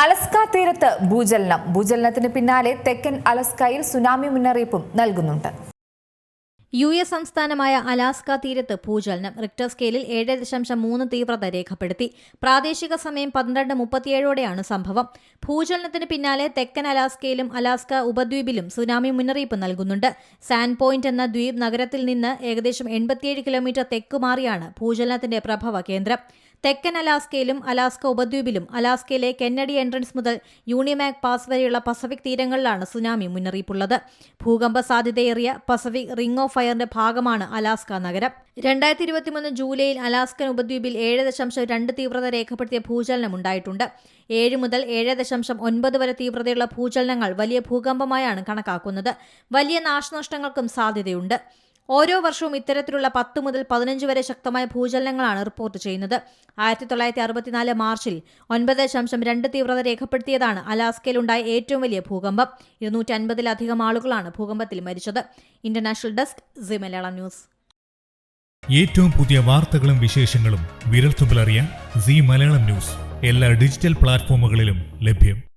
Alaska തീരത്ത് ഭൂചലനം. ഭൂചലനത്തിന് പിന്നാലെ തെക്കൻ അലസ്കയിൽ സുനാമി മുന്നറിയിപ്പും നൽകുന്നുണ്ട്. യു എസ് സംസ്ഥാനമായ അലാസ്ക തീരത്ത് ഭൂചലനം റിക്ടർ സ്കെയിലിൽ ഏഴ് ദശാംശം മൂന്ന് തീവ്രത രേഖപ്പെടുത്തി. പ്രാദേശിക സമയം പന്ത്രണ്ട് മുപ്പത്തിയേഴോടെയാണ് സംഭവം. ഭൂചലനത്തിന് പിന്നാലെ തെക്കൻ അലാസ്കയിലും അലാസ്ക ഉപദ്വീപിലും സുനാമി മുന്നറിയിപ്പ് നൽകുന്നുണ്ട്. സാൻ പോയിന്റ് എന്ന ദ്വീപ് നഗരത്തിൽ നിന്ന് ഏകദേശം എൺപത്തിയേഴ് കിലോമീറ്റർ തെക്കുമാറിയാണ് ഭൂചലനത്തിന്റെ പ്രഭവ കേന്ദ്രം. തെക്കൻ അലാസ്കയിലും അലാസ്ക ഉപദ്വീപിലും അലാസ്കയിലെ കെന്നഡി എൻട്രൻസ് മുതൽ യൂണിമാക് പാസ് വരെയുള്ള പസഫിക് തീരങ്ങളിലാണ് സുനാമി മുന്നറിയിപ്പുള്ളത്. ഭൂകമ്പ സാധ്യതയേറിയ പസഫിക് റിംഗ് ഓഫ് ഫയറിന്റെ ഭാഗമാണ് അലാസ്ക നഗരം. രണ്ടായിരത്തി ഇരുപത്തിമൂന്ന് ജൂലൈയിൽ അലാസ്കൻ ഉപദ്വീപിൽ ഏഴ് ദശാംശം രണ്ട് തീവ്രത രേഖപ്പെടുത്തിയ ഭൂചലനം ഉണ്ടായിട്ടുണ്ട്. ഏഴ് മുതൽ ഏഴ് ദശാംശം ഒൻപത് വരെ തീവ്രതയുള്ള ഭൂചലനങ്ങൾ വലിയ ഭൂകമ്പമായാണ് കണക്കാക്കുന്നത്. വലിയ നാശനഷ്ടങ്ങൾക്കും സാധ്യതയുണ്ട്. ഓരോ വർഷവും ഇത്തരത്തിലുള്ള പത്ത് മുതൽ പതിനഞ്ച് വരെ ശക്തമായ ഭൂചലനങ്ങളാണ് റിപ്പോർട്ട് ചെയ്യുന്നത്. ആയിരത്തി തൊള്ളായിരത്തി അറുപത്തിനാല് മാർച്ചിൽ ഒൻപത് ദശാംശം രണ്ട് തീവ്രത രേഖപ്പെടുത്തിയതാണ് അലാസ്കയിലുണ്ടായ ഏറ്റവും വലിയ ഭൂകമ്പം. ഇരുന്നൂറ്റി അൻപതിലധികം ആളുകളാണ് ഭൂകമ്പത്തിൽ മരിച്ചത്. International desk Zee Malayalam news. ഏറ്റവും പുതിയ വാർത്തകളും വിശേഷങ്ങളും വിരൽത്തുമ്പിലറിയാൻ സി മലയാളം ന്യൂസ്. എല്ലാ ഡിജിറ്റൽ പ്ലാറ്റ്ഫോമുകളിലും ലഭ്യം.